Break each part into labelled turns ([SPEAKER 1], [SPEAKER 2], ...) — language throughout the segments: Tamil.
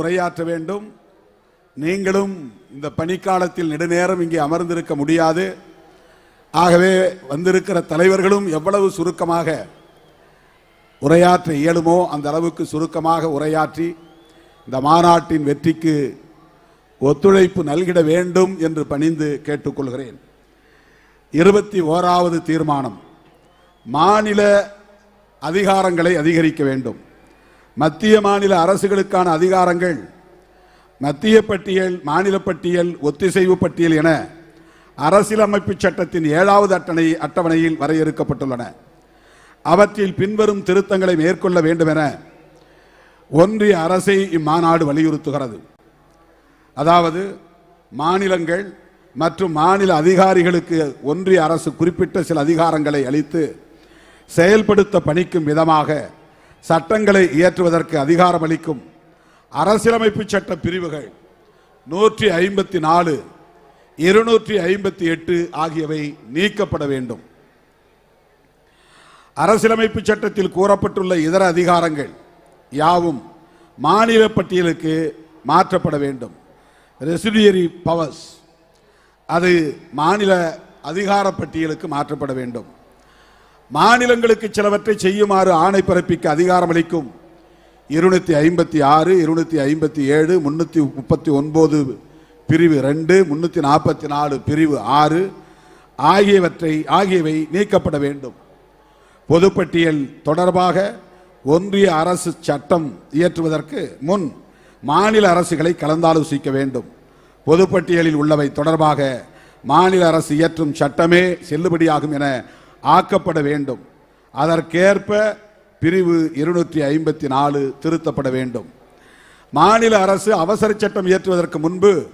[SPEAKER 1] உரையாற்ற வேண்டும். நீங்களும் இந்த பணிக்காலத்தில் நெடுநேரம் இங்கே அமர்ந்திருக்க முடியாது. ஆகவே வந்திருக்கிற தலைவர்களும் எவ்வளவு சுருக்கமாக உரையாற்ற இயலுமோ அந்த அளவுக்கு சுருக்கமாக உரையாற்றி இந்த மாநாட்டின் வெற்றிக்கு ஒத்துழைப்பு நல்கிட வேண்டும் என்று பணிந்து கேட்டுக்கொள்கிறேன். இருபத்தி ஓராவது தீர்மானம். மாநில அதிகாரங்களை அதிகரிக்க வேண்டும். மத்திய மாநில அரசுகளுக்கான அதிகாரங்கள் மத்திய பட்டியல் மாநில பட்டியல் ஒத்திசைவு பட்டியல் என அரசியலமைப்பு சட்டத்தின் ஏழாவது அட்டணை அட்டவணையில் வரையறுக்கப்பட்டுள்ளன. அவற்றில் பின்வரும் திருத்தங்களை மேற்கொள்ள வேண்டும் என ஒன்றிய அரசை இம்மாநாடு வலியுறுத்துகிறது. அதாவது மாநிலங்கள் மற்றும் மாநில அதிகாரிகளுக்கு ஒன்றிய அரசு குறிப்பிட்ட சில அதிகாரங்களை அளித்து செயல்படுத்த பணிக்கும் விதமாக சட்டங்களை இயற்றுவதற்கு அதிகாரம் அளிக்கும் அரசியலமைப்பு சட்ட பிரிவுகள் நூற்றி ஐம்பத்தி நாலு இருநூற்றி ஐம்பத்தி எட்டு ஆகியவை நீக்கப்பட வேண்டும். அரசியலமைப்பு சட்டத்தில் கூறப்பட்டுள்ள இதர அதிகாரங்கள் யாவும் மாநில பட்டியலுக்கு மாற்றப்பட வேண்டும். ரெசிடியரி பவர்ஸ் அது மாநில அதிகார பட்டியலுக்கு மாற்றப்பட வேண்டும். மாநிலங்களுக்கு சிலவற்றை செய்யுமாறு ஆணை பிறப்பிக்க அதிகாரம் அளிக்கும் இருநூத்தி ஐம்பத்தி ஆறு இருநூத்தி ஐம்பத்தி ஏழு முன்னூத்தி முப்பத்தி ஒன்பது பிரிவு ரெண்டு முன்னூத்தி நாற்பத்தி நாலு பிரிவு ஆறு ஆகியவற்றை ஆகியவை நீக்கப்பட வேண்டும். பொதுப்பட்டியல் தொடர்பாக ஒன்றிய அரசு சட்டம் இயற்றுவதற்கு முன் மாநில அரசுகளை கலந்தாலோசிக்க வேண்டும். பொதுப்பட்டியலில் உள்ளவை தொடர்பாக மாநில அரசு இயற்றும் சட்டமே செல்லுபடியாகும் என ஆக்கப்பட வேண்டும். அதற்கேற்ப பிரிவு இருநூற்றி ஐம்பத்தி நாலு திருத்தப்பட வேண்டும். மாநில அரசு அவசர சட்டம் இயற்றுவதற்கு முன்பு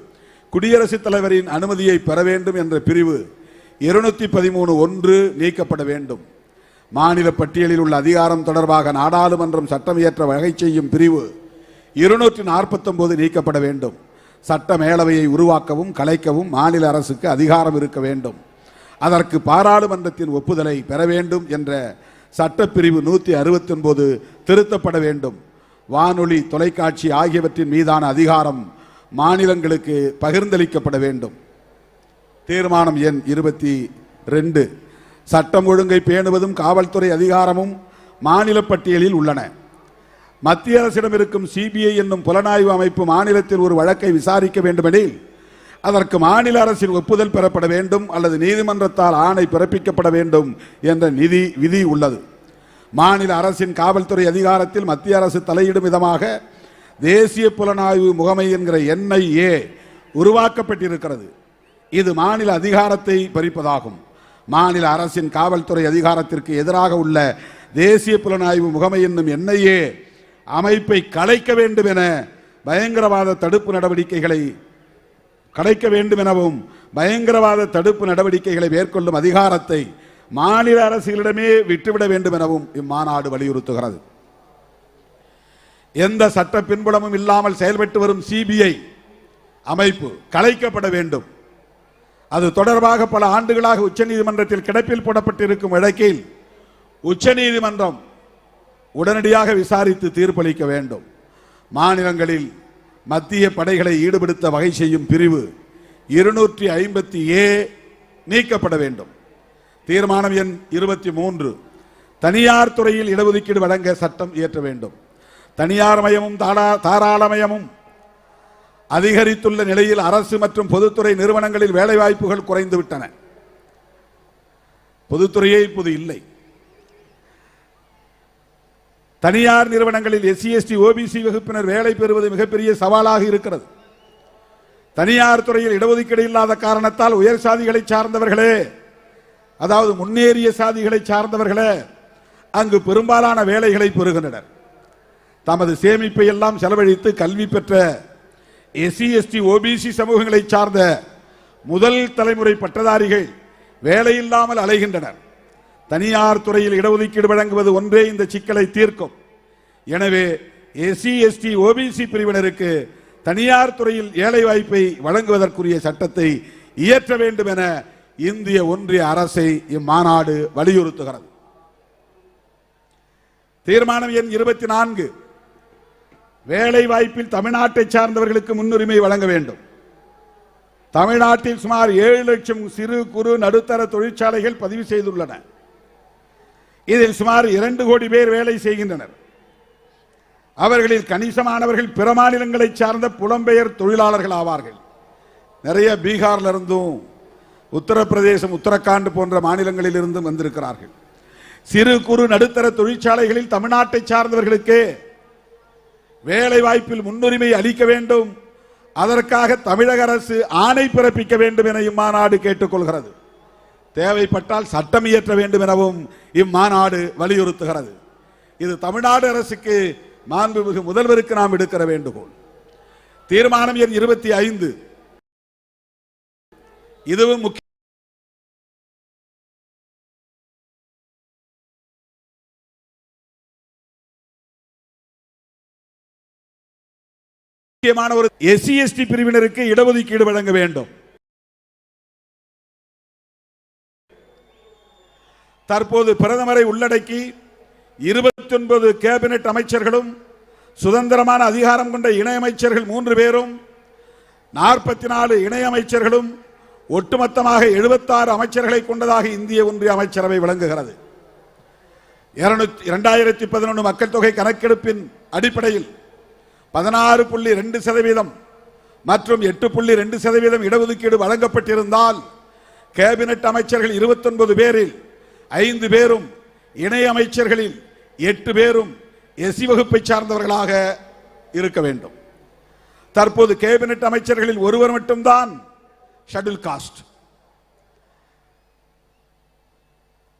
[SPEAKER 1] குடியரசுத் தலைவரின் அனுமதியை பெற வேண்டும் என்ற பிரிவு இருநூத்தி பதிமூணு ஒன்று நீக்கப்பட வேண்டும். மாநில பட்டியலில் உள்ள அதிகாரம் தொடர்பாக நாடாளுமன்றம் சட்டம் இயற்ற வகை செய்யும் பிரிவு இருநூற்றி நாற்பத்தொன்பது நீக்கப்பட வேண்டும். சட்ட மேலவையை உருவாக்கவும் கலைக்கவும் மாநில அரசுக்கு அதிகாரம் இருக்க வேண்டும். அதற்கு பாராளுமன்றத்தின் ஒப்புதலை பெற வேண்டும் என்ற சட்டப்பிரிவு நூற்றி அறுபத்தி ஒன்பது திருத்தப்பட வேண்டும். வானொலி தொலைக்காட்சி ஆகியவற்றின் மீதான அதிகாரம் மாநிலங்களுக்கு பகிர்ந்தளிக்கப்பட வேண்டும். தீர்மானம் எண் இருபத்தி ரெண்டு. சட்டம் ஒழுங்கை பேணுவதும் காவல்துறை அதிகாரமும் மாநில பட்டியலில் உள்ளன. மத்திய அரசிடம் இருக்கும் சிபிஐ என்னும் புலனாய்வு அமைப்பு மாநிலத்தில் ஒரு வழக்கை விசாரிக்க வேண்டுமெனில் அதற்கு மாநில அரசின் ஒப்புதல் பெறப்பட வேண்டும் அல்லது நீதிமன்றத்தால் ஆணை பிறப்பிக்கப்பட வேண்டும் என்ற நிதி விதி உள்ளது. மாநில அரசின் காவல்துறை அதிகாரத்தில் மத்திய அரசு தலையிடும் விதமாக தேசிய புலனாய்வு முகமை என்கிற என்ஐஏ உருவாக்கப்பட்டிருக்கிறது. இது மாநில அதிகாரத்தை பறிப்பதாகும். மாநில அரசின் காவல்துறை அதிகாரத்திற்கு எதிராக உள்ள தேசிய புலனாய்வு முகமை என்னும் என்ஐஏ அமைப்பை கலைக்க வேண்டும் என பயங்கரவாத தடுப்பு நடவடிக்கைகளை கலைக்க வேண்டும் எனவும் பயங்கரவாத தடுப்பு நடவடிக்கைகளை மேற்கொள்ளும் அதிகாரத்தை மாநில அரசுகளிடமே விட்டுவிட வேண்டும் எனவும் இம்மாநாடு வலியுறுத்துகிறது. எந்த சட்ட பின்புலமும் இல்லாமல் செயல்பட்டு வரும் சிபிஐ அமைப்பு கலைக்கப்பட வேண்டும். அது தொடர்பாக பல ஆண்டுகளாக உச்சநீதிமன்றத்தில் கிடப்பில் போடப்பட்டிருக்கும் வழக்கில் உச்சநீதிமன்றம் உடனடியாக விசாரித்து தீர்ப்பளிக்க வேண்டும். மாநிலங்களில் மத்திய படைகளை ஈடுபடுத்த வகை செய்யும் பிரிவு இருநூற்றி ஐம்பத்தி ஏ நீக்கப்பட வேண்டும். தீர்மானம் எண் இருபத்தி மூன்று. தனியார் துறையில் இடஒதுக்கீடு வழங்க சட்டம் இயற்ற வேண்டும். தனியார் மயமும் தாரா- தாராளமயமும் அதிகரித்துள்ள நிலையில் அரசு மற்றும் பொதுத்துறை நிறுவனங்களில் வேலைவாய்ப்புகள் குறைந்துவிட்டன. பொதுத்துறையே இப்போது இல்லை. தனியார் நிறுவனங்களில் எஸ்சி எஸ்டி ஓபிசி வகுப்பினர் வேலை பெறுவது மிகப்பெரிய சவாலாக இருக்கிறது. தனியார் துறையில் இடஒதுக்கீடு இல்லாத காரணத்தால் உயர் சாதிகளை சார்ந்தவர்களே அதாவது முன்னேறிய சாதிகளை சார்ந்தவர்களே அங்கு பெரும்பாலான வேலைகளை பெறுகின்றனர். தமது சேமிப்பை எல்லாம் செலவழித்து கல்வி பெற்ற எஸ்சி எஸ்டி ஓபிசி சமூகங்களை சார்ந்த முதல் தலைமுறை பட்டதாரிகள் வேலையில்லாமல் அலைகின்றனர். தனியார் துறையில் இடஒதுக்கீடு வழங்குவது ஒன்றே இந்த சிக்கலை தீர்க்கும். எனவே எஸ்சி எஸ்டி ஓபிசி பிரிவினருக்கு தனியார் துறையில் ஏழை வாய்ப்பை வழங்குவதற்குரிய சட்டத்தை இயற்ற வேண்டும் என இந்திய ஒன்றிய அரசை இம்மாநாடு வலியுறுத்துகிறது. தீர்மானம் எண் இருபத்தி நான்கு வேலை வாய்ப்பில் தமிழ்நாட்டை சார்ந்தவர்களுக்கு முன்னுரிமை வழங்க வேண்டும். தமிழ்நாட்டில் சுமார் ஏழு லட்சம் சிறு குறு நடுத்தர தொழிற்சாலைகள் பதிவு செய்துள்ளன. இதில் சுமார் இரண்டு கோடி பேர் வேலை செய்கின்றனர். அவர்களில் கணிசமானவர்கள் பிற மாநிலங்களை சார்ந்த புலம்பெயர் தொழிலாளர்கள் ஆவார்கள். நிறைய பீகார்ல இருந்தும் உத்தரப்பிரதேசம் உத்தரகாண்ட் போன்ற மாநிலங்களில் இருந்தும் வந்திருக்கிறார்கள். சிறு குறு நடுத்தர தொழிற்சாலைகளில் தமிழ்நாட்டை சார்ந்தவர்களுக்கு வேலை வாய்ப்பில் முன்னுரிமை அளிக்க வேண்டும். அதற்காக தமிழக அரசு ஆணை பிறப்பிக்க வேண்டும் என இம்மாநாடு கேட்டுக்கொள்கிறது. தேவைப்பட்டால் சட்டம் இயற்ற வேண்டும் எனவும் இம்மாநாடு வலியுறுத்துகிறது. இது தமிழ்நாடு அரசுக்கு மாண்புமிகு முதல்வருக்கு நாம் எடுக்கிற வேண்டுகோள். தீர்மானம் எண் இருபத்தி ஐந்து. இதுவும் முக்கிய முக்கியமான ஒரு எஸ்சி எஸ்டி பிரிவினருக்கு இடஒதுக்கீடு வழங்க வேண்டும். தற்போது பிரதமரை உள்ளடக்கி இருபத்தி ஒன்பது கேபினெட் அமைச்சர்களும் சுதந்திரமான அதிகாரம் கொண்ட இணையமைச்சர்கள் மூன்று பேரும் நாற்பத்தி நாலு இணையமைச்சர்களும் ஒட்டுமொத்தமாக எழுபத்தாறு அமைச்சர்களை கொண்டதாக இந்திய ஒன்றிய அமைச்சரவை விளங்குகிறது. இரண்டாயிரத்தி பதினொன்று மக்கள் தொகை கணக்கெடுப்பின் அடிப்படையில் பதினாறு புள்ளி ரெண்டு சதவீதம் மற்றும் எட்டு புள்ளி ரெண்டு சதவீதம் இடஒதுக்கீடு வழங்கப்பட்டிருந்தால் கேபினெட் அமைச்சர்கள் 29 பேரில் ஐந்து பேரும் இணை அமைச்சர்களில் எட்டு பேரும் எஸ்சி வகுப்பை சார்ந்தவர்களாக இருக்க வேண்டும். தற்போது கேபினெட் அமைச்சர்களில் ஒருவர் மட்டும்தான் ஷெட்யூல் காஸ்ட்.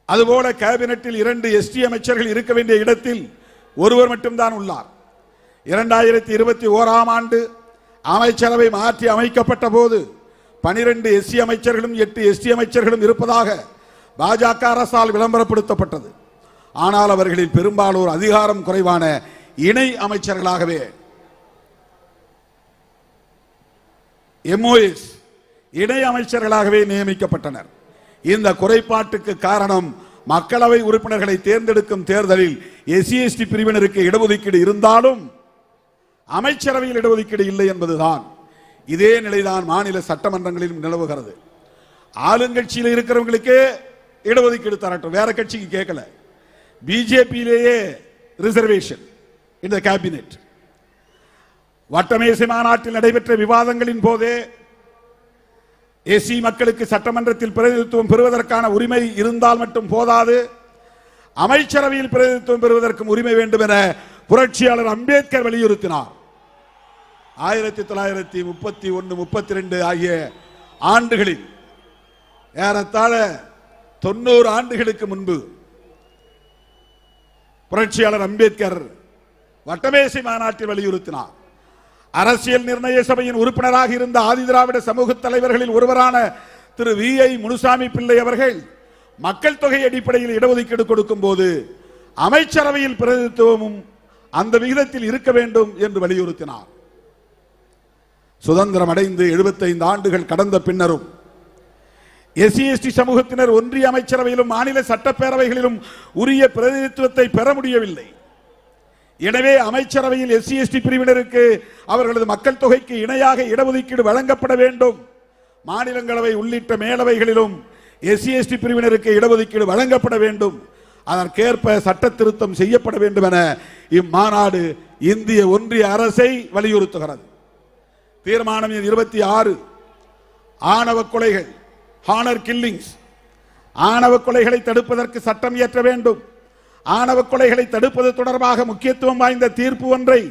[SPEAKER 1] அதுபோல கேபினெட்டில் இரண்டு எஸ்டி அமைச்சர்கள் இருக்க வேண்டிய இடத்தில் ஒருவர் மட்டும்தான் உள்ளார். இரண்டாயிரத்தி இருபத்தி ஓராம் ஆண்டு அமைச்சரவை மாற்றி அமைக்கப்பட்ட போது பனிரெண்டு எஸ்சி அமைச்சர்களும் எட்டு எஸ்டி அமைச்சர்களும் இருப்பதாக பாஜக அரசால் விளம்பரப்படுத்தப்பட்டது. ஆனால் அவர்களில் பெரும்பாலோர் அதிகாரம் குறைவான இணை அமைச்சர்களாகவே. எம்ஓஎஸ் இணை அமைச்சர்களாகவே நியமிக்கப்பட்டனர். இந்த குறைபாட்டுக்கு காரணம் மக்களவை உறுப்பினர்களை தேர்ந்தெடுக்கும் தேர்தலில் எஸ்சிஎஸ்டி பிரிவினருக்கு இடஒதுக்கீடு இருந்தாலும் அமைச்சரவையில் இடஒதுக்கீடு இல்லை என்பதுதான். இதே நிலைதான் மாநில சட்டமன்றங்களிலும் நிலவுகிறது. ஆளுங்கட்சியில் இருக்கிறவங்களுக்கே இடஒதுக்கீடு தரட்டும். வேற கட்சிக்கு கேட்கல. பிஜேபியிலேயே ரிசர்வேஷன் இந்த கேபினெட் வட்டமேசை மாநாட்டில் நடைபெற்ற விவாதங்களின் போதே எஸ்சி மக்களுக்கு சட்டமன்றத்தில் பிரதிநிதித்துவம் பெறுவதற்கான உரிமை இருந்தால் மட்டும் போதாது அமைச்சரவையில் பிரதிநிதித்துவம் பெறுவதற்கும் உரிமை வேண்டும் என புரட்சியாளர் அம்பேத்கர் வலியுறுத்தினார். ஆயிரத்தி தொள்ளாயிரத்தி முப்பத்தி ஒன்று முப்பத்தி ரெண்டு ஆகிய ஆண்டுகளில் ஏறத்தாழ தொண்ணூறு ஆண்டுகளுக்கு முன்பு புரட்சியாளர் அம்பேத்கர் வட்டமேசை மாநாட்டில் வலியுறுத்தினார். அரசியல் நிர்ணய சபையின் உறுப்பினராக இருந்த ஆதிதிராவிட சமூக தலைவர்களில் ஒருவரான திரு வி. ஐ. முனுசாமி பிள்ளை அவர்கள் மக்கள் தொகை அடிப்படையில் இடஒதுக்கீடு கொடுக்கும் போது அமைச்சரவையில் பிரதிநிதித்துவமும் அந்த விகிதத்தில் இருக்க வேண்டும் என்று வலியுறுத்தினார். சுதந்திரம் அடைந்து 75 ஆண்டுகள் கடந்த பின்னரும் எஸ்சி எஸ்டி சமூகத்தினர் ஒன்றிய அமைச்சரவையிலும் மாநில சட்டப்பேரவைகளிலும் உரிய பிரதிநிதித்துவத்தை பெற முடியவில்லை. எனவே அமைச்சரவையில் எஸ்சி எஸ்டி பிரிவினருக்கு அவர்களது மக்கள் தொகைக்கு இணையாக இடஒதுக்கீடு வழங்கப்பட வேண்டும். மாநிலங்களவை உள்ளிட்ட மேலவைகளிலும் எஸ்சி எஸ்டி பிரிவினருக்கு இடஒதுக்கீடு வழங்கப்பட வேண்டும். அதற்கேற்ப சட்ட திருத்தம் செய்யப்பட வேண்டும் என இம்மாநாடு இந்திய ஒன்றிய அரசை வலியுறுத்துகிறது. தீர்மானம் இருபத்தி ஆறு. ஆணவ கொலைகள். ஹானர் கில்லிங்ஸ் ஆணவ கொலைகளை தடுப்பதற்கு சட்டம் இயற்ற வேண்டும். ஆணவ கொலைகளை தடுப்பது தொடர்பாக முக்கியத்துவம் வாய்ந்த தீர்ப்பு ஒன்றை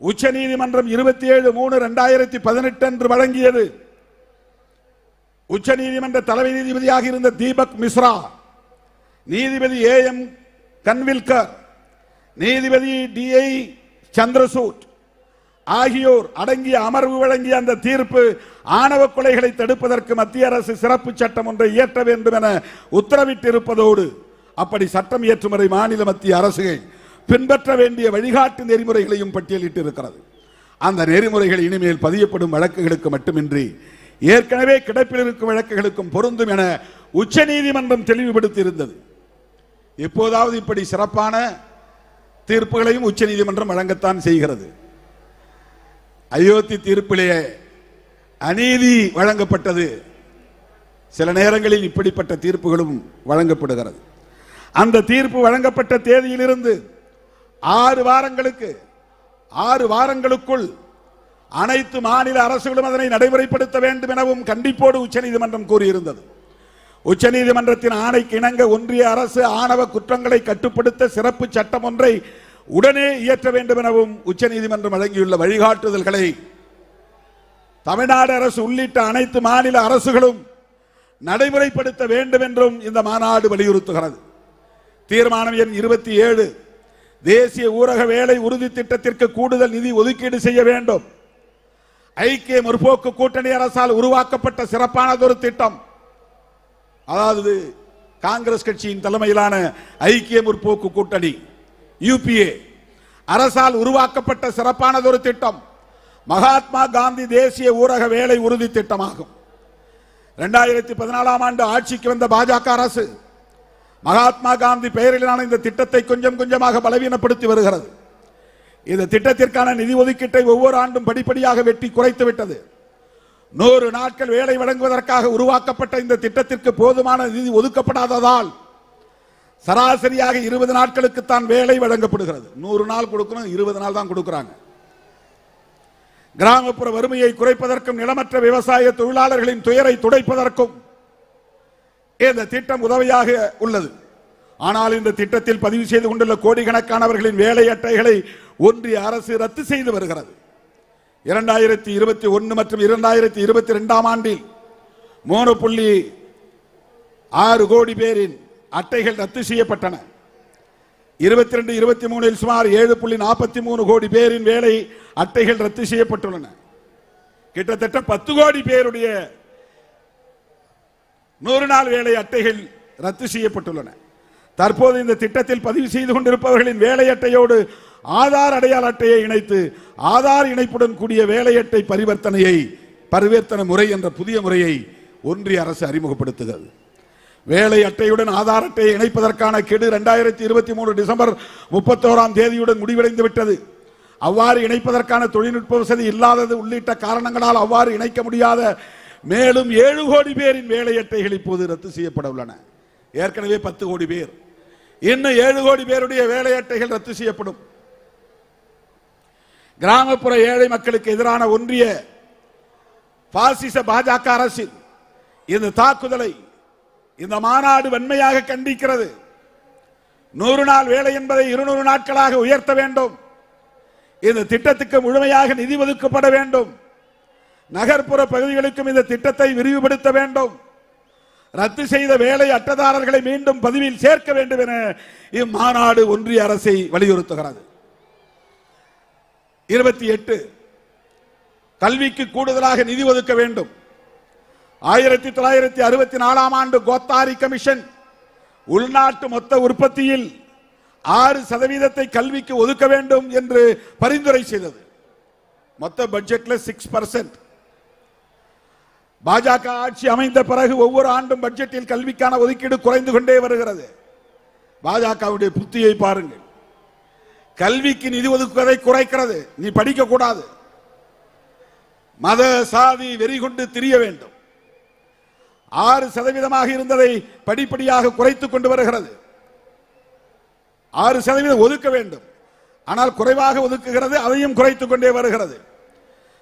[SPEAKER 1] உச்சநீதிமன்றம் இருபத்தி ஏழு மூணு ரெண்டாயிரத்தி பதினெட்டு அன்று வழங்கியது. உச்சநீதிமன்ற தலைமை நீதிபதியாக இருந்த தீபக் மிஸ்ரா நீதிபதி ஏ எம் கன்வில்கர் நீதிபதி டி ஐ சந்திரசூட் ஆகியோர் அடங்கிய அமர்வு வழங்கிய அந்த தீர்ப்பு ஆணவ கொலைகளை தடுப்பதற்கு மத்திய அரசு சிறப்பு சட்டம் ஒன்றை இயற்ற வேண்டும் என உத்தரவிட்டிருப்பதோடு அப்படி சட்டம் இயற்றுமுறை மாநில மத்திய அரசுகள் பின்பற்ற வேண்டிய வழிகாட்டு நெறிமுறைகளையும் பட்டியலிட்டு இருக்கிறது அந்த நெறிமுறைகள் இனிமேல் பதியப்படும் வழக்குகளுக்கு மட்டுமின்றி ஏற்கனவே கிடப்பில் இருக்கும் வழக்குகளுக்கும் பொருந்தும் என உச்சநீதிமன்றம் தெளிவுபடுத்தி இருந்தது எப்போதாவது இப்படி சிறப்பான தீர்ப்புகளையும் உச்சநீதிமன்றம் வழங்கத்தான் செய்கிறது. அயோத்தி தீர்ப்பிலே அநீதி வழங்கப்பட்டது. சில நேரங்களில் இப்படிப்பட்ட தீர்ப்புகளும் வழங்கப்படுகிறது. அந்த தீர்ப்பு வழங்கப்பட்ட தேதியிலிருந்து ஆறு வாரங்களுக்கு ஆறு வாரங்களுக்குள் அனைத்து மாநில அரசுகளும் அதனை நடைமுறைப்படுத்த வேண்டும் எனவும் கண்டிப்போடு உச்சநீதிமன்றம் கூறியிருந்தது. உச்சநீதிமன்றத்தின் ஆணைக்கு இணங்க ஒன்றிய அரசு ஆணவ குற்றங்களை கட்டுப்படுத்த சிறப்பு சட்டம் ஒன்றை உடனே இயற்ற வேண்டும் எனவும் உச்சநீதிமன்றம் வழங்கியுள்ள வழிகாட்டுதல்களை தமிழ்நாடு அரசு உள்ளிட்ட அனைத்து மாநில அரசுகளும் நடைமுறைப்படுத்த வேண்டும் என்றும் இந்த மாநாடு வலியுறுத்துகிறது. தீர்மானம் எண் இருபத்தி ஏழு. தேசிய ஊரக வேலை உறுதி திட்டத்திற்கு கூடுதல் நிதி ஒதுக்கீடு செய்ய வேண்டும். ஐக்கிய முற்போக்கு கூட்டணி அரசால் உருவாக்கப்பட்ட சிறப்பானதொரு திட்டம். அதாவது காங்கிரஸ் கட்சியின் தலைமையிலான ஐக்கிய முற்போக்கு கூட்டணி. யூபிஏ. அரசால் உருவாக்கப்பட்ட சிறப்பானதொரு திட்டம். மகாத்மா காந்தி தேசிய ஊரக வேலை உறுதி திட்டமாகும். இரண்டாயிரத்தி பதினாலாம் ஆண்டு ஆட்சிக்கு வந்த பாஜக அரசு மகாத்மா காந்தி பெயரிலான இந்த திட்டத்தை கொஞ்சம் கொஞ்சமாக பலவீனப்படுத்தி வருகிறது. இந்த திட்டத்திற்கான நிதி ஒதுக்கீட்டை ஒவ்வொரு ஆண்டும் படிப்படியாக வெட்டி குறைத்து விட்டது. நூறு நாட்கள் வேலை வழங்குவதற்காக உருவாக்கப்பட்ட இந்த திட்டத்திற்கு போதுமான நிதி ஒதுக்கப்படாததால் சராசரியாக இருபது நாட்களுக்கு தான் வேலை வழங்கப்படுகிறது. நூறு நாள் கொடுக்கணும் இருபது நாள் தான் கொடுக்கிறாங்க. கிராமப்புற வறுமையை குறைப்பதற்கும் நிலமற்ற விவசாய தொழிலாளர்களின் துயரை துடைப்பதற்கும் இந்த திட்டம் உதவியாக உள்ளது? ஆனால் இந்த திட்டத்தில் பதிவு செய்து கொண்டுள்ள கோடிக்கணக்கானவர்களின் வேலை அட்டைகளை ஒன்றிய அரசு ரத்து செய்து வருகிறது. இரண்டாயிரத்தி இருபத்தி ஒன்று மற்றும் இரண்டாயிரத்தி இருபத்தி ரெண்டாம் ஆண்டில் மூணு புள்ளி ஆறு கோடி பேரின் அட்டைகள் ரத்து செய்யப்பட்டன. இருபத்தி ரெண்டு இருபத்தி மூணில் சுமார் ஏழு புள்ளி நாற்பத்தி மூணு கோடி பேரின் வேலை அட்டைகள் ரத்து செய்யப்பட்டுள்ளன. கிட்டத்தட்ட பத்து கோடி பேருடைய நூறு நாள் வேலை அட்டைகள் ரத்து செய்யப்பட்டுள்ளன. தற்போது இந்த திட்டத்தில் பதிவு செய்து கொண்டிருப்பவர்களின் வேலை அட்டையோடு ஆதார் அடையாள அட்டையை இணைத்து ஆதார் இணைப்புடன் கூடிய வேலை அட்டை பரிவர்த்தனையை பரிவர்த்தனை முறை என்ற புதிய முறையை ஒன்றிய அரசு அறிமுகப்படுத்துகிறது. வேலை அட்டையுடன் ஆதார் அட்டையை இணைப்பதற்கான கெடு இரண்டாயிரத்தி இருபத்தி மூணு டிசம்பர் முப்பத்தோராம் தேதியுடன் முடிவடைந்து விட்டது அவ்வாறு இணைப்பதற்கான தொழில்நுட்ப வசதி இல்லாதது உள்ளிட்ட காரணங்களால் அவ்வாறு இணைக்க முடியாத மேலும் ஏழு கோடி பேரின் வேலை அட்டைகள் இப்போது ரத்து செய்யப்பட உள்ளன. ஏற்கனவே பத்து கோடி பேர். இன்னும் ஏழு கோடி பேருடைய வேலை அட்டைகள் ரத்து செய்யப்படும். கிராமப்புற ஏழை மக்களுக்கு எதிரான ஒன்றிய பாசிச பாஜக அரசின் இந்த தாக்குதலை இந்த மாநாடு வன்மையாக கண்டிக்கிறது. நூறு நாள் வேலை என்பதை இருநூறு நாட்களாக உயர்த்த வேண்டும். இந்த திட்டத்துக்கு முழுமையாக நிதி ஒதுக்கப்பட வேண்டும். நகர்ப்புற பகுதிகளுக்கும் இந்த திட்டத்தை விரிவுபடுத்த வேண்டும். ரத்து செய்த வேலை அட்டதாரர்களை மீண்டும் பதிவில் சேர்க்க வேண்டும் என இம்மாநாடு ஒன்றிய அரசை வலியுறுத்துகிறது. இருபத்தி எட்டு கல்விக்கு கூடுதலாக நிதி ஒதுக்க வேண்டும். ஆயிரத்தி தொள்ளாயிரத்தி அறுபத்தி நாலாம் ஆண்டு கோத்தாரி கமிஷன் உள்நாட்டு மொத்த உற்பத்தியில் ஆறு சதவீதத்தை கல்விக்கு ஒதுக்க வேண்டும் என்று பரிந்துரை செய்தது. மொத்த பட்ஜெட்ல சிக்ஸ் பர்சன்ட் பாஜக ஆட்சி அமைந்த பிறகு ஒவ்வொரு ஆண்டும் பட்ஜெட்டில் கல்விக்கான ஒதுக்கீடு குறைந்து கொண்டே வருகிறது. பாஜகவுடைய புத்தியை பாருங்கள். கல்விக்கு நிதி ஒதுக்குவதை குறைக்கிறது. நீ படிக்க கூடாது மத சாதி வெறி கொண்டு திரிய வேண்டும். ஆறு சதவீதமாக இருந்ததை படிப்படியாக குறைத்துக் கொண்டு வருகிறது. ஆறு சதவீதம் ஒதுக்க வேண்டும். ஆனால் குறைவாக ஒதுக்குகிறது அதையும் குறைத்துக் கொண்டே வருகிறது.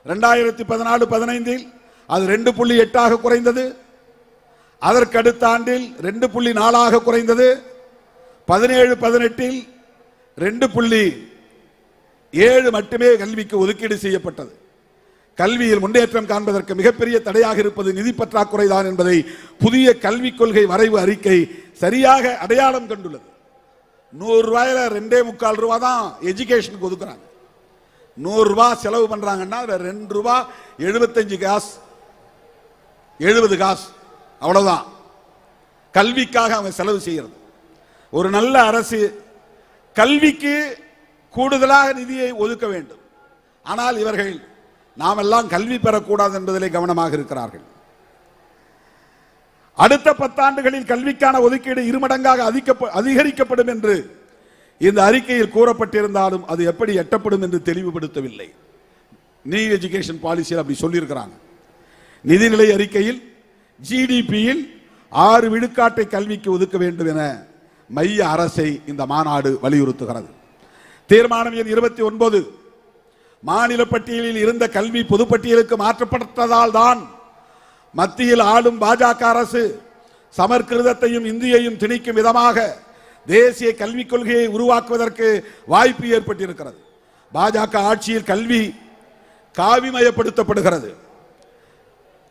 [SPEAKER 1] இரண்டாயிரத்தி பதினாலு பதினைந்தில் அது ரெண்டு புள்ளி எட்டாக குறைந்தது. அதற்கு அடுத்த ஆண்டில் ரெண்டு புள்ளி நாலாக குறைந்தது. பதினேழு பதினெட்டில் ரெண்டு புள்ளி ஏழு மட்டுமே கல்விக்கு ஒதுக்கீடு செய்யப்பட்டது. கல்வியில் முன்னேற்றம் காண்பதற்கு மிகப்பெரிய தடையாக இருப்பது நிதி பற்றாக்குறை தான் என்பதை புதிய கல்விக் கொள்கை வரைவு அறிக்கை சரியாக அடையாளம் கண்டுள்ளது. நூறு ரூபாயில ரெண்டே முக்கால் ரூபா தான் எஜுகேஷனுக்கு ஒதுக்குறாங்க. நூறு ரூபாய் செலவு பண்றாங்கன்னா ரெண்டு ரூபா எழுபத்தஞ்சு காசு எழுபது காசு அவ்வளவுதான். கல்விக்காக அவங்க செலவு செய்கிறது ஒரு நல்ல அரசு கல்விக்கு கூடுதலாக நிதியை ஒதுக்க வேண்டும். ஆனால் இவர்கள் நாமெல்லாம் கல்வி பெறக்கூடாது என்பதிலே கவனமாக இருக்கிறார்கள். அடுத்த பத்தாண்டுகளில் கல்விக்கான ஒதுக்கீடு இருமடங்காக அதிகரிக்கப்படும் என்று இந்த அறிக்கையில் கூறப்பட்டிருந்தாலும் அது எப்படி எட்டப்படும் என்று தெளிவுபடுத்தவில்லை. நியூ எஜுகேஷன் பாலிசியில் அப்படி சொல்லியிருக்கிறாங்க. நிதிநிலை அறிக்கையில் ஜிடிபியில் ஆறு விழுக்காட்டை கல்விக்கு ஒதுக்க வேண்டும் என மைய அரசை இந்த மாநாடு வலியுறுத்துகிறது. தீர்மானம் எண் இருபத்தி ஒன்பது மாநில பட்டியலில் இருந்த கல்வி பொதுப்பட்டியலுக்கு மாற்றப்பட்டதால் தான் மத்தியில் ஆளும் பாஜக அரசு சமர்கிருதத்தையும் இந்தியையும் திணிக்கும் விதமாக தேசிய கல்விக் கொள்கையை உருவாக்குவதற்கு வாய்ப்பு ஏற்பட்டிருக்கிறது. பாஜக ஆட்சியில் கல்வி காவிமயப்படுத்தப்படுகிறது.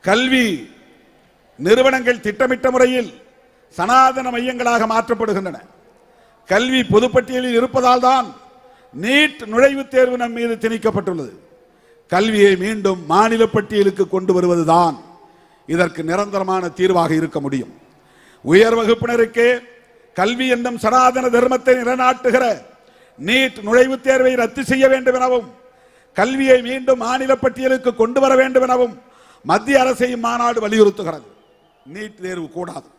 [SPEAKER 1] கல்வி நிறுவனங்கள் திட்டமிட்ட முறையில் சனாதன மையங்களாக மாற்றப்படுகின்றன. கல்வி பொதுப்பட்டியலில் இருப்பதால் தான் நீட் நுழைவுத் தேர்வு நம் மீது திணிக்கப்பட்டுள்ளது. கல்வியை மீண்டும் மாநில பட்டியலுக்கு கொண்டு வருவதுதான் இதற்கு நிரந்தரமான தீர்வாக இருக்க முடியும். உயர் வகுப்பினருக்கே கல்வி என்னும் சனாதன தர்மத்தை நிலநாட்டுகிற நீட் நுழைவுத் தேர்வை ரத்து செய்ய வேண்டும் எனவும் கல்வியை மீண்டும் மாநில பட்டியலுக்கு கொண்டு வர வேண்டும் எனவும் மத்திய அரசையும் மாநாடு வலியுறுத்துகிறது. நீட் தேர்வு கூடாது.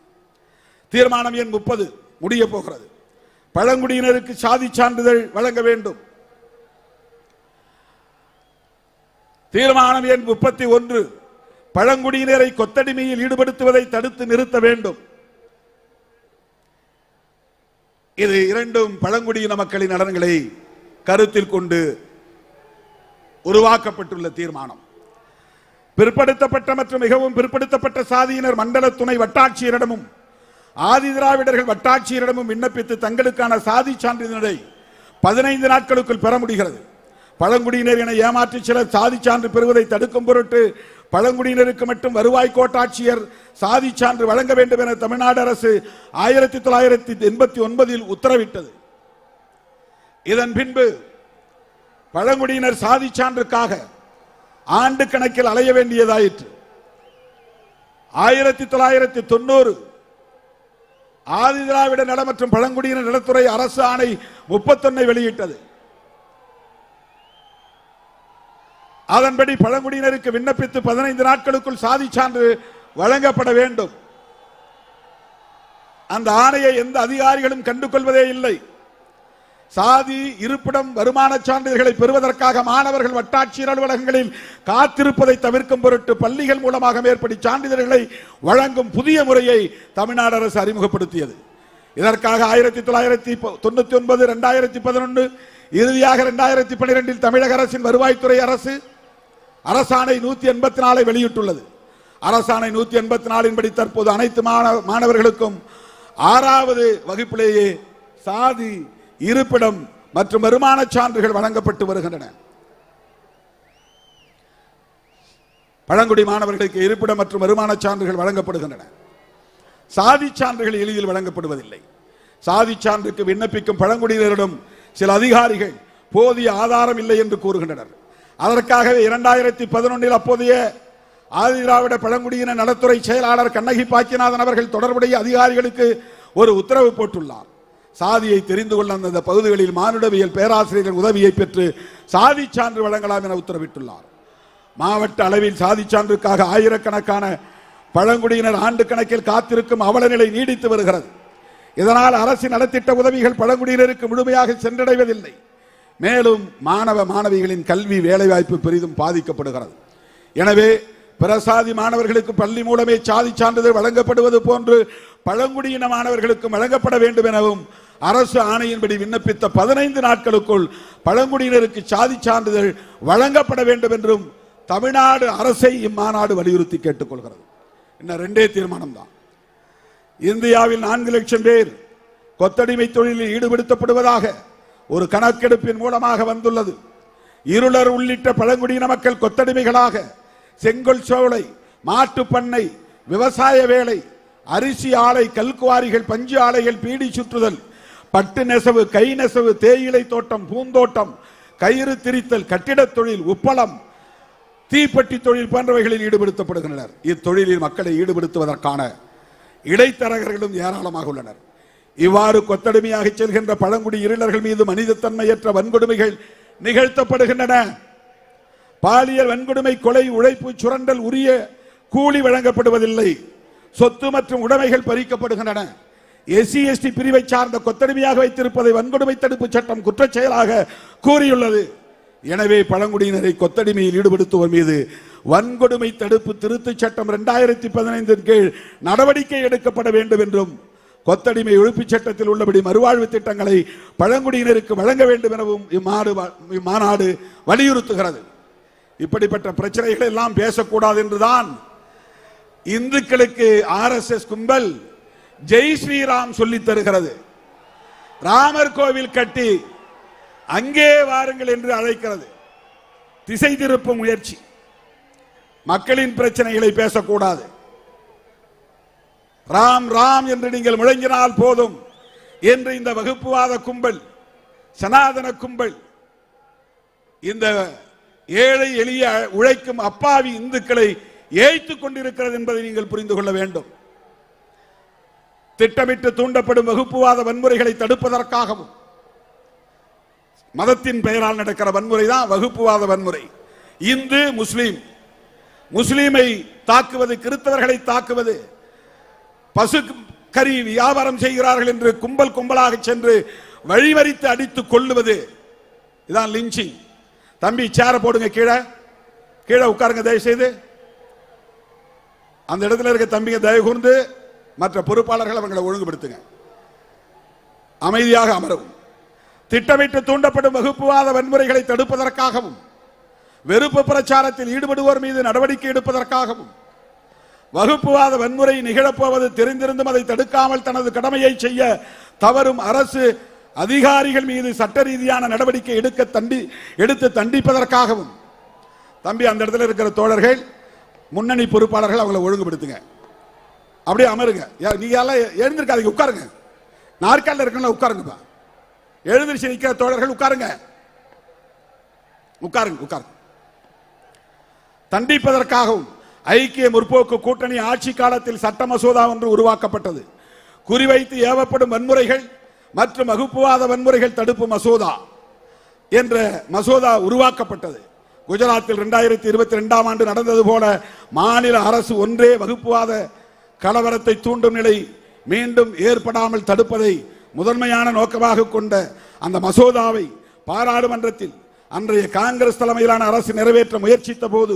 [SPEAKER 1] தீர்மானம் எண் முப்பது முடிய போகிறது. பழங்குடியினருக்கு சாதி சான்றிதழ் வழங்க வேண்டும். தீர்மானம் எண் முப்பத்தி ஒன்று. பழங்குடியினரை கொத்தடிமையில் ஈடுபடுத்துவதை தடுத்து நிறுத்த வேண்டும். இது இரண்டும் பழங்குடியின மக்களின் நலன்களை கருத்தில் கொண்டு உருவாக்கப்பட்டுள்ள தீர்மானம். பிற்படுத்தப்பட்ட மற்றும் மிகவும் பிற்படுத்தப்பட்ட சாதியினர் மண்டல துணை வட்டாட்சியரிடமும் ஆதி திராவிடர்கள் வட்டாட்சியரிடமும் விண்ணப்பித்து தங்களுக்கான சாதி சான்றிதழை பதினைந்து நாட்களுக்குள் பெற முடிகிறது. பழங்குடியினர் என ஏமாற்றி சிலர் சாதி சான்று பெறுவதை தடுக்கும் பொருட்டு பழங்குடியினருக்கு மட்டும் வருவாய் கோட்டாட்சியர் சாதி சான்று வழங்க வேண்டும் என தமிழ்நாடு அரசு ஆயிரத்தி தொள்ளாயிரத்தி எண்பத்தி ஒன்பதில் உத்தரவிட்டது. இதன் பின்பு பழங்குடியினர் சாதி சான்றுக்காக ஆண்டு கணக்கில் அலைய வேண்டியதாயிற்று. ஆயிரத்தி தொள்ளாயிரத்தி தொண்ணூறு ஆதி திராவிட நல மற்றும் பழங்குடியினர் நலத்துறை அரசு ஆணை முப்பத்தொன்னை வெளியிட்டது. அதன்படி பழங்குடியினருக்கு விண்ணப்பித்து பதினைந்து நாட்களுக்குள் சாதி சான்று வழங்கப்பட வேண்டும். அந்த ஆணையை எந்த அதிகாரிகளும் கண்டுகொள்வதே இல்லை. சாதி இருப்பிடம் வருமான சான்றிதழ்களை பெறுவதற்காக மாணவர்கள் வட்டாட்சியர் அலுவலகங்களில் காத்திருப்பதை தவிர்க்கும் பொருட்டு பள்ளிகள் மூலமாக மேற்படி சான்றிதழ்களை வழங்கும் புதிய முறையை தமிழ்நாடு அரசு அறிமுகப்படுத்தியது. இதற்காக ஆயிரத்தி தொள்ளாயிரத்தி தொண்ணூத்தி ஒன்பது ரெண்டாயிரத்தி பதினொன்று இறுதியாக ரெண்டாயிரத்தி பன்னிரெண்டில் தமிழக அரசின் வருவாய்த்துறை அரசு அரசாணை நூத்தி எண்பத்தி நாலை வெளியிட்டுள்ளது. அரசாணை நூத்தி எண்பத்தி நாலின்படி தற்போது அனைத்து மாணவர்களுக்கும் ஆறாவது வகுப்பிலேயே சாதி இருப்பிடம் மற்றும் வருமான சான்றுகள் வழங்கப்பட்டு வருகின்றன. பழங்குடி மாணவர்களுக்கு இருப்பிடம் மற்றும் வருமான சான்றுகள் வழங்கப்படுகின்றன. சாதி சான்றுகள் எளிதில் வழங்கப்படுவதில்லை. சாதி சான்றுக்கு விண்ணப்பிக்கும் பழங்குடியினரிடம் சில அதிகாரிகள் போதிய ஆதாரம் இல்லை என்று கூறுகின்றனர். அதற்காகவே இரண்டாயிரத்தி பதினொன்றில் அப்போதைய ஆதிராவிட பழங்குடியின நலத்துறை செயலாளர் கண்ணகி பாக்கியநாதன் அவர்கள் தொடர்புடைய அதிகாரிகளுக்கு ஒரு உத்தரவு போட்டுள்ளார். சாதியை தெரிந்து கொள்ள அந்தந்த பகுதிகளில் மானுடவியல் பேராசிரியர்கள் உதவியை பெற்று சாதி சான்று வழங்கலாம் என உத்தரவிட்டுள்ளார். மாவட்ட அளவில் சாதி சான்றுக்காக ஆயிரக்கணக்கான பழங்குடியினர் ஆண்டு கணக்கில் காத்திருக்கும் அவல நிலை நீடித்து வருகிறது. இதனால் அரசின் நலத்திட்ட உதவிகள் பழங்குடியினருக்கு முழுமையாக சென்றடைவதில்லை. மேலும் மாணவ மாணவிகளின் கல்வி வேலைவாய்ப்பு பெரிதும் பாதிக்கப்படுகிறது. எனவே பிரசாதி மாணவர்களுக்கு பள்ளி மூலமே சாதி சான்றிதழ் வழங்கப்படுவது போன்று பழங்குடியின மாணவர்களுக்கும் வழங்கப்பட வேண்டும் எனவும் அரசு ஆணையின்படி விண்ணப்பித்த பதினைந்து நாட்களுக்குள் பழங்குடியினருக்கு சாதி சான்றிதழ் வழங்கப்பட வேண்டும் என்றும் தமிழ்நாடு அரசை இம்மாநாடு வலியுறுத்தி கேட்டுக்கொள்கிறது. இன்னும் ரெண்டே தீர்மானம் தான் இந்தியாவில் நான்கு லட்சம் பேர் கொத்தடிமை தொழிலில் ஈடுபடுத்தப்படுவதாக ஒரு கணக்கெடுப்பின் மூலமாக வந்துள்ளது. இருளர் உள்ளிட்ட பழங்குடியின மக்கள் கொத்தடிமைகளாக செங்கல் சோலை மாட்டுப் பண்ணை விவசாய வேலை அரிசி ஆலை கல்குவாரிகள் பஞ்சு ஆலைகள் பீடி சுற்றுதல் பட்டு நெசவு கை நெசவு தேயிலை தோட்டம் பூந்தோட்டம் கயிறு திரித்தல் கட்டிடத் தொழில் உப்பளம் தீப்பெட்டி தொழில் போன்றவைகளில் ஈடுபடுத்தப்படுகின்றனர். இத்தொழிலில் மக்களை ஈடுபடுத்துவதற்கான இடைத்தரகர்களும் ஏராளமாக உள்ளனர். இவ்வாறு கொத்தடிமையாக செல்கின்ற பழங்குடி இருளர்கள் மீது மனிதத்தன்மையற்ற வன்கொடுமைகள் நிகழ்த்தப்படுகின்றன. பாலியல் வன்கொடுமை கொலை உழைப்பு சுரண்டல் உரிய கூலி வழங்கப்படுவதில்லை. சொத்து மற்றும் உடைமைகள் பறிக்கப்படுகின்றன. எஸ்சி எஸ்டி பிரிவை சார்ந்த கொத்தடிமையாக வைத்திருப்பதை வன்கொடுமை தடுப்பு சட்டம் குற்றச்செயலாக கூறியுள்ளது. எனவே பழங்குடியினரை கொத்தடிமையில் ஈடுபடுத்துவோர் மீது வன்கொடுமை தடுப்பு திருத்தச் சட்டம் இரண்டாயிரத்தி பதினைந்தின் கீழ் நடவடிக்கை எடுக்கப்பட வேண்டும் என்றும் கொத்தடிமை ஒழிப்புச் சட்டத்தில் உள்ளபடி மறுவாழ்வு திட்டங்களை பழங்குடியினருக்கு வழங்க வேண்டும் எனவும் இம்மாடு இம்மாநாடு வலியுறுத்துகிறது. இப்படிப்பட்ட பிரச்சனைகள் எல்லாம் பேசக்கூடாது என்றுதான் இந்துக்களுக்கு ஆர்எஸ்எஸ் கும்பல் ஜெய் ஸ்ரீராம் சொல்லி தருகிறது. ராமர் கோவில் கட்டி அங்கே வாருங்கள் என்று அழைக்கிறது. திசை திருப்பும் முயற்சி. மக்களின் பிரச்சனைகளை பேசக்கூடாது. ராம் ராம் என்று நீங்கள் முழங்கினால் போதும் என்று இந்த வகுப்புவாத கும்பல் சனாதன கும்பல் இந்த ஏழை எளிய உழைக்கும் அப்பாவி இந்துக்களை ஏய்த்துக் கொண்டிருக்கிறது என்பதை நீங்கள் புரிந்து கொள்ள வேண்டும். திட்டமிட்டு தூண்டப்படும் வகுப்புவாத வன்முறைகளை தடுப்பதற்காகவும் மதத்தின் பெயரால் நடக்கிற வன்முறை தான் வகுப்புவாத வன்முறை. இந்து முஸ்லீம் முஸ்லீமை தாக்குவது கிறிஸ்தவர்களை தாக்குவது பசு கறி வியாபாரம் செய்கிறார்கள் என்று கும்பல் கும்பலாக சென்று வழிமறித்து அடித்து கொள்ளுவது இதான் லிஞ்சிங் தம்பி சேர போடுங்க கீழே. கீழே உட்காருங்க தயவு செய்து அந்த இடத்துல இருக்க தம்பிங்க தயவு கூர்ந்து மற்ற பொறுப்பாளர்கள் அவங்களை ஒழுங்குபடுத்துங்க. அமைதியாக அமரவும். திட்டமிட்டு தூண்டப்படும் வகுப்புவாத வன்முறைகளை தடுப்பதற்காகவும் வெறுப்பு பிரச்சாரத்தில் ஈடுபடுவோர் மீது நடவடிக்கை எடுப்பதற்காகவும் வகுப்புவாத வன்முறை நிகழப்போவது தெரிந்திருந்தும் அதை தடுக்காமல் தனது கடமையை செய்ய தவறும் அரசு அதிகாரிகள் மீது சட்ட ரீதியான நடவடிக்கை எடுக்க தண்டி எடுத்து தண்டிப்பதற்காகவும் தம்பி அந்த இடத்துல இருக்கிற தோழர்கள் முன்னணி பொறுப்பாளர்கள் அவங்கள ஒழுங்குபடுத்துங்க. அப்படியே அமருங்க. நீங்க எல்லாம் எழுந்திருக்காதீங்க உட்காருங்க. நாற்காலில் இருக்கணும் உட்காருங்கப்பா. எழுந்திருச்சு நிற்கிற தோழர்கள் உட்காருங்க. உட்காருங்க உட்காருங்க. தண்டிப்பதற்காகவும் ஐக்கிய முற்போக்கு கூட்டணி ஆட்சி காலத்தில் சட்ட மசோதா ஒன்று உருவாக்கப்பட்டது. குறிவைத்து ஏவப்படும் வன்முறைகள் மற்றும் வகுப்புவாத வன்முறைகள் தடுப்பு மசோதா என்ற மசோதா உருவாக்கப்பட்டது. குஜராத்தில் இரண்டாயிரத்தி இருபத்தி ரெண்டாம் ஆண்டு நடந்தது போல மாநில அரசு ஒன்றே வகுப்புவாத கலவரத்தை தூண்டும் நிலை மீண்டும் ஏற்படாமல் தடுப்பதை முதன்மையான நோக்கமாக கொண்ட அந்த மசோதாவை பாராளுமன்றத்தில் அன்றைய காங்கிரஸ் தலைமையிலான அரசு நிறைவேற்ற முயற்சித்த போது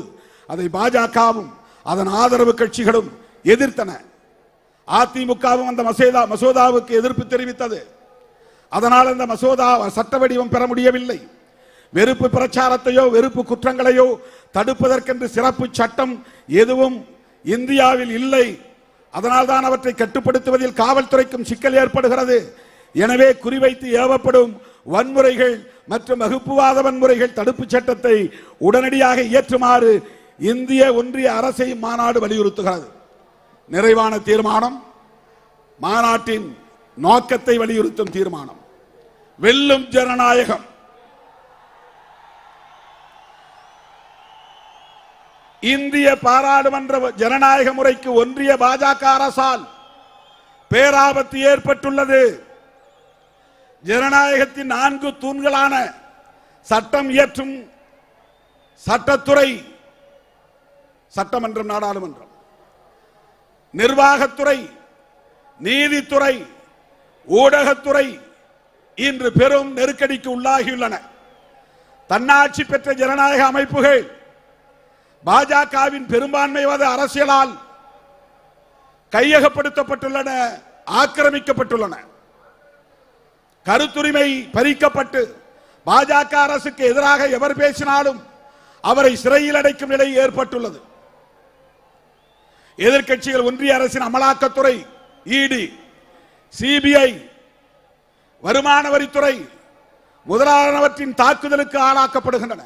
[SPEAKER 1] அதை பாஜகவும் அதன் ஆதரவு கட்சிகளும் எதிர்த்தன. அதிமுகவும் அந்த மசோதா மசோதாவுக்கு எதிர்ப்பு தெரிவித்தது. அதனால் அந்த மசோதா சட்ட வடிவம் பெற முடியவில்லை. வெறுப்பு பிரச்சாரத்தையோ வெறுப்பு குற்றங்களையோ தடுப்பதற்கென்று சிறப்பு சட்டம் எதுவும் இந்தியாவில் இல்லை. அதனால்தான் அவற்றை கட்டுப்படுத்துவதில் காவல்துறைக்கும் சிக்கல் ஏற்படுகிறது. எனவே குறிவைத்து ஏவப்படும் வன்முறைகள் மற்றும் வகுப்புவாத வன்முறைகள் தடுப்பு சட்டத்தை உடனடியாக இயற்றுமாறு இந்திய ஒன்றிய அரசை மாநாடு வலியுறுத்துகிறது. நிறைவான தீர்மானம் மாநாட்டின் நோக்கத்தை வலியுறுத்தும் தீர்மானம். வெல்லும் ஜனநாயகம். இந்திய பாராளுமன்ற ஜனநாயக முறைக்கு ஒன்றிய பாஜக அரசால் பேராபத்து ஏற்பட்டுள்ளது. ஜனநாயகத்தின் நான்கு தூண்களான சட்டம் இயற்றும் சட்டத்துறை சட்டமன்றம் நாடாளுமன்றம். நிர்வாகத்துறை நீதித்துறை ஊடகத்துறை இன்று பெரும் நெருக்கடிக்கு உள்ளாகியுள்ளன. தன்னாட்சி பெற்ற ஜனநாயக அமைப்புகள் பாஜகவின் பெரும்பான்மைவாத அரசியலால் கையகப்படுத்தப்பட்டுள்ளன ஆக்கிரமிக்கப்பட்டுள்ளன. கருத்துரிமை பறிக்கப்பட்டு பாஜக அரசுக்கு எதிராக எவர் பேசினாலும் அவரை சிறையில் அடைக்கும் நிலை ஏற்பட்டுள்ளது. எதிர்க்கட்சிகள் ஒன்றிய அரசின் அமலாக்கத்துறை இடி சிபிஐ வருமான வரித்துறை முதலானவற்றின் தாக்குதலுக்கு ஆளாக்கப்படுகின்றன.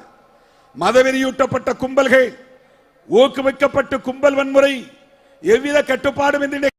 [SPEAKER 1] மதவெறியூட்டப்பட்ட கும்பல்கள் ஊக்குவிக்கப்பட்டு கும்பல் வன்முறை எவ்வித கட்டுப்பாடும் இன்றி